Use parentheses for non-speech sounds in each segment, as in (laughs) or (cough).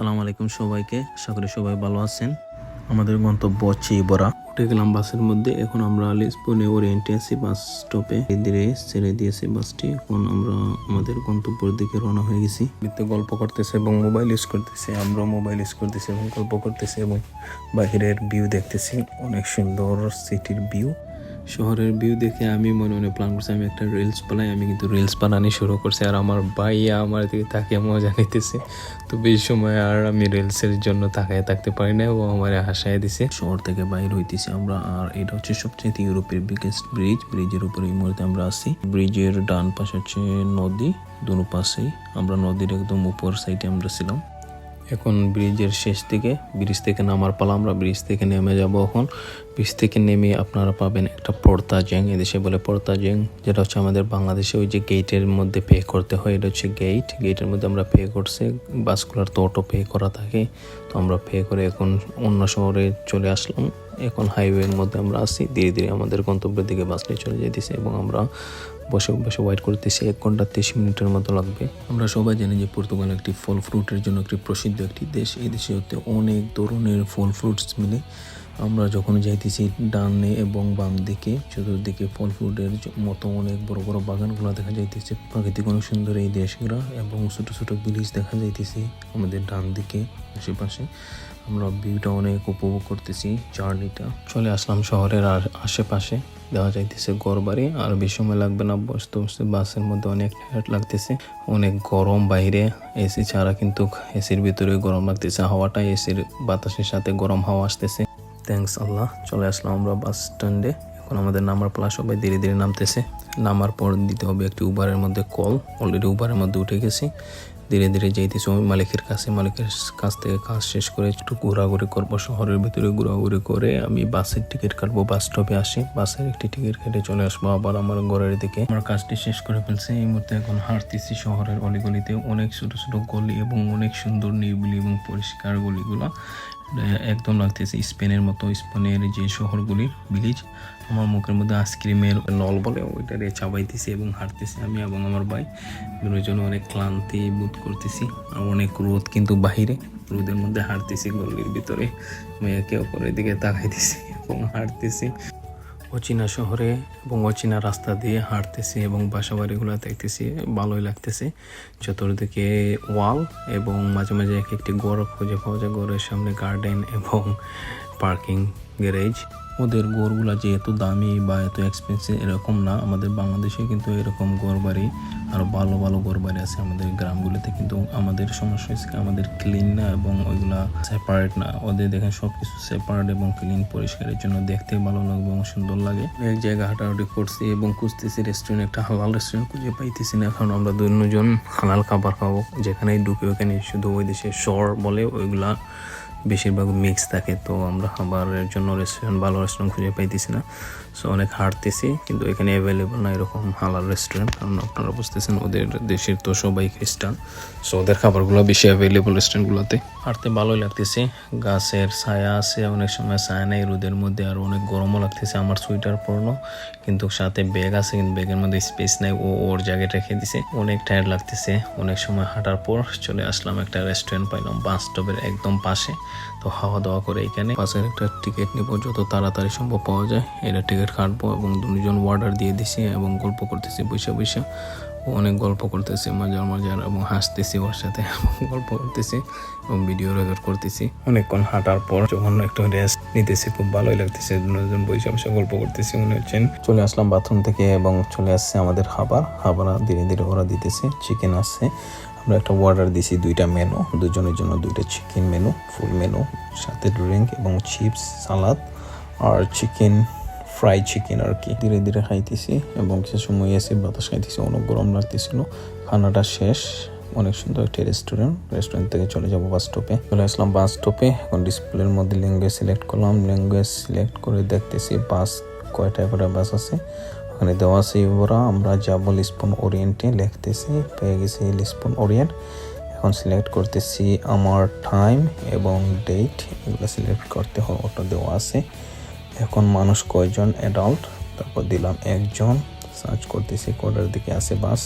আলাইকুম সবাইকে। আশা করি সবাই ভালো আছেন। আমাদের গন্তব্য হচ্ছে ইবরা। উঠে গেলাম বাসের মধ্যে। এখন আমরা লিসবনে ওরিয়েন্টে আছি বাস স্টপে। ধীরে ছেড়ে দিয়েছে বাসটি। এখন আমরা আমাদের গন্তব্যের দিকে রওনা হয়ে গেছি। ভিতরে গল্প করতেছে এবং মোবাইল ইউজ করতেছে। আমরা মোবাইল ইউজ করতেছি এবং গল্প করতেছি এবং বাহিরের ভিউ দেখতেছি। অনেক সুন্দর সিটির ভিউ। শহরের ভিউ দেখে আমি মনে মনে প্ল্যান করছি, আমি একটা রিলস বানাই, আমি কিন্তু রিলস বানানি শুরু করছি আর আমার ভাইয়া আমার দিকে তাকিয়ে মজা নিতেছে। তো বেশি সময় আর আমি রিলসের জন্য তাকায় থাকতে পারি না, ও আমার হাসায় দিছে। শহর থেকে বাইর হইতেছি আমরা আর এটা হচ্ছে সবচেয়ে ইউরোপের বিগেস্ট ব্রিজ ব্রিজের উপরে এই মুহূর্তে আমরা আছি। ব্রিজের ডান পাশে হচ্ছে নদী, দুনো পাশেই আমরা নদীর একদম উপর সাইডে আমরা ছিলাম। এখন ব্রিজের শেষ দিকে, ব্রিজ থেকে নামার পালা আমরা ব্রিজ থেকে নেমে যাব এখন। ব্রিজ থেকে নেমে আপনারা পাবেন একটা পর্তা জ্যাং এদেশে বলে পর্তা জ্যাং, যেটা হচ্ছে আমাদের বাংলাদেশে ওই যে গেটের মধ্যে পে করতে হয়, এটা হচ্ছে গেট গেটের মধ্যে আমরা পে করছে, বাসগুলোর তো অটো পে করা থাকে, তো আমরা পে করে এখন অন্য শহরে চলে আসলাম। এখন হাইওয়ের মধ্যে আমরা আসি ধীরে ধীরে আমাদের গন্তব্যের দিকে বাসটি চলে যেতেছে এবং আমরা বসে বসে ওয়েট করতেছি, এক ঘণ্টা তেইশ মিনিটের মতো লাগবে। আমরা সবাই জানি যে পর্তুগাল একটি ফল ফ্রুটের জন্য একটি প্রসিদ্ধ একটি দেশ। এই দেশে হতে অনেক ধরনের ফল ফ্রুটস মিলে। আমরা যখন যাইতেছি ডানে এবং বাম দিকে, চতুর্দিকে ফল ফ্রুটের মতো অনেক বড় বড় বাগানগুলো দেখা যাইতেছে। প্রাকৃতিক অনেক সুন্দর এই দেশগুলো এবং ছোট ছোট ভিলেজ দেখা যাইতেছে আমাদের ডান দিকে, আশেপাশে। আমরা ভিউটা অনেক উপভোগ করতেছি জার্নিটা। চলে আসলাম শহরের আর আশেপাশে দেওয়া যাইতেছে ঘর বাড়ি আর বেশি সময় লাগবে না, বসতে বসতে বাসের মধ্যে অনেক টায়ার্ড লাগতেছে, অনেক গরম বাইরে এসি ছাড়া কিন্তু এসির ভিতরে গরম লাগতেছে, হাওয়াটা এসির বাতাসের সাথে গরম হাওয়া আসতেছে। থ্যাংকস আল্লাহ, চলে আসলাম আমরা বাস স্ট্যান্ডে, এখন আমাদের নামার প্লাস সবাই ধীরে ধীরে নামতেছে। নামার পর দিতে হবে একটি উবারের মধ্যে কল অলরেডি উবারের মধ্যে উঠে গেছি। ধীরে ধীরে যাইতেছি আমি মালিকের কাছে, মালিকের কাছ থেকে কাজ শেষ করে একটু ঘোরাঘুরি করব, শহরের ভিতরে ঘোরাঘুরি করে আমি বাসের টিকিট কাটবো, বাস স্টপে আসি, বাসের একটি টিকিট কেটে চলে আসব আবার আমার ঘরের দিকে। আমার কাজটি শেষ করে ফেলছে। এই মুহূর্তে এখন হাঁটতেছি শহরের অলিগলিতে। অনেক ছোট ছোট গলি এবং অনেক সুন্দর নিরিবিলি এবং পরিষ্কার গলিগুলো। একদম লাগতেছে স্পেনের মতো, স্পেনের যে শহরগুলি ভিলেজ আমার মুখের মধ্যে আইসক্রিমের নল বলে ওইটা ওইটারে চাবাইতেছি এবং হাঁটতেছি আমি এবং আমার ভাই। দুজন অনেক ক্লান্তি বোধ করতেছি আর অনেক রোদ কিন্তু বাহিরে। রোদের মধ্যে হাঁটতেছি গলির ভিতরে। আমি একে অপরের দিকে তাকাইতেছি এবং হাঁটতেছি। অচেনা শহরে এবং অচেনা রাস্তা দিয়ে হাঁটতেছি এবং বাসা বাড়িগুলো দেখতেছি, ভালোই লাগতেছে। চতুর্দিকে ওয়াল এবং মাঝে মাঝে এক একটি গড় খুঁজে পাওয়া যায় গড়ের সামনে গার্ডেন এবং পার্কিং গ্যারেজ ওদের গড়গুলা যে এত দামি বা এত এক্সপেন্সিভ এরকম না, আমাদের বাংলাদেশে কিন্তু এরকম গড় বাড়ি আরও ভালো ভালো গড় বাড়ি আছে আমাদের গ্রামগুলিতে। কিন্তু আমাদের সমস্যা হচ্ছে আমাদের ক্লিন না এবং ওইগুলা সেপারেট না। ওদের দেখেন সব কিছু সেপারেট এবং ক্লিন পরিষ্কারের জন্য দেখতে ভালো লাগবে এবং সুন্দর লাগে। এক জায়গায় হাঁটাহাঁটি করছি এবং খুঁজতেছি রেস্টুরেন্ট একটা হালাল রেস্টুরেন্ট খুঁজে পাইতেছি না। কারণ আমরা দুজন হালাল খাবার খাব। যেখানেই ঢুকে ওখানে শুধু ওই দেশে শর বলে ওইগুলা বেশিরভাগ মিক্স থাকে, তো আমরা খাবারের জন্য রেস্টুরেন্ট ভালো রেস্টুরেন্ট খুঁজে পাইতেছি না। সো অনেক হাঁটতেছি, কিন্তু এখানে অ্যাভেলেবল না এরকম হালাল রেস্টুরেন্ট কারণ আপনারা বুঝতেছেন ওদের দেশের তো সবাই খ্রিস্টান। সো ওদের খাবারগুলো বেশি অ্যাভেলেবল রেস্টুরেন্টগুলোতে হাঁটতে ভালোই লাগতেছে, গাছের ছায়া আছে, অনেক সময় ছায়া নেই, রোদের মধ্যে আর অনেক গরমও লাগতেছে আমার সোয়েটার পরনো। কিন্তু সাথে ব্যাগ আছে, কিন্তু ব্যাগের মধ্যে স্পেস নেই, ও ওর জায়গায় রেখে দিছে। অনেক টায়ার্ড লাগতেছে, অনেক সময় হাঁটার পর চলে আসলাম একটা রেস্টুরেন্ট পাইলাম বাস স্টপের একদম পাশে। তো খাওয়া দাওয়া করে এখানে পাশের একটা টিকিট নিব, যত তাড়াতাড়ি সম্ভব পাওয়া যায়। এটা টিকিট কাটবো এবং দুজন অর্ডার দিয়ে দিছি এবং গল্প করতেছি, বসে বসে। অনেক গল্প করতেছে, মজার মজার এবং হাসতেছি ওর সাথে (laughs) গল্প করতেছি এবং ভিডিও রেকর্ড করতেছি। অনেকক্ষণ হাঁটার পর যখন একটু রেস্ট নিতেছি, খুব ভালোই লাগতেছে। দুজন বসে বসে গল্প করতেছি, মনে হচ্ছেন চলে আসলাম বাথরুম থেকে এবং চলে আসছে আমাদের খাবার। খাবার ধীরে ধীরে ওরা দিতেছে চিকেন আসছে আমরা একটা অর্ডার দিছি, দুইটা মেনু দুজনের জন্য দুইটা চিকেন মেনু ফুল মেনু সাথে ড্রিঙ্ক এবং চিপস সালাদ আর চিকেন ফ্রাই চিকেন আর কি। ধীরে ধীরে খাইতেছি এবং কিছু সময় এসে বাতাস খাইতেছি, অনেক গরম লাগতেছিল। খানাটা শেষ, অনেক সুন্দর একটি রেস্টুরেন্ট রেস্টুরেন্ট থেকে চলে যাব বাস স্টপে চলে আসলাম বাস স্টপে এখন ডিসপ্লের মধ্যে ল্যাঙ্গুয়েজ সিলেক্ট করলাম। ল্যাঙ্গুয়েজ সিলেক্ট করে দেখতেছি বাস কয়টা করে বাস আছে। ওখানে দেওয়া আছে ইউরা আমরা যাব স্পুন ওরিয়েন্টে লিখতেছি, পেয়ে গেছি স্পুন ওরিয়েন্ট এখন সিলেক্ট করতেছি আমার টাইম এবং ডেট এগুলো সিলেক্ট করতে হবে ওটা দেওয়া আছে। এখন মানুষ কয়জন অ্যাডাল্ট তারপর দিলাম একজন। সার্চ করতেছি কোডের দিকে আছে বাস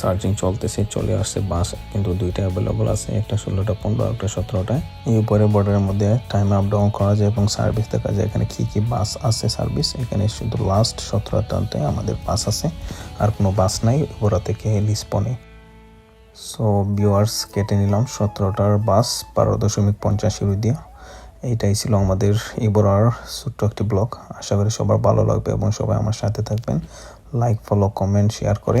সার্চিং চলতেছে, চলে আসছে বাস কিন্তু দুইটা অ্যাভেলেবল আছে, একটা ষোলোটা, পনেরো, একটা সতেরোটায় এই উপরে বর্ডারের মধ্যে টাইম আপ ডাউন করা যায় এবং সার্ভিস দেখা যায়। এখানে কি কি বাস আছে সার্ভিস এখানে শুধু লাস্ট সতেরোটাতে আমাদের বাস আছে, আর কোনো বাস নাই ওরা থেকে লিসপনে সো ভিউয়ার্স কেটে নিলাম, সতেরোটার বাস বারো দশমিক পঞ্চাশ ইউরো দিয়ে এইটাই ছিল আমাদের ইবোরার ছোট্ট একটি ব্লগ আশা করি সবার ভালো লাগবে এবং সবাই আমার সাথে থাকবেন। লাইক ফলো কমেন্ট শেয়ার করে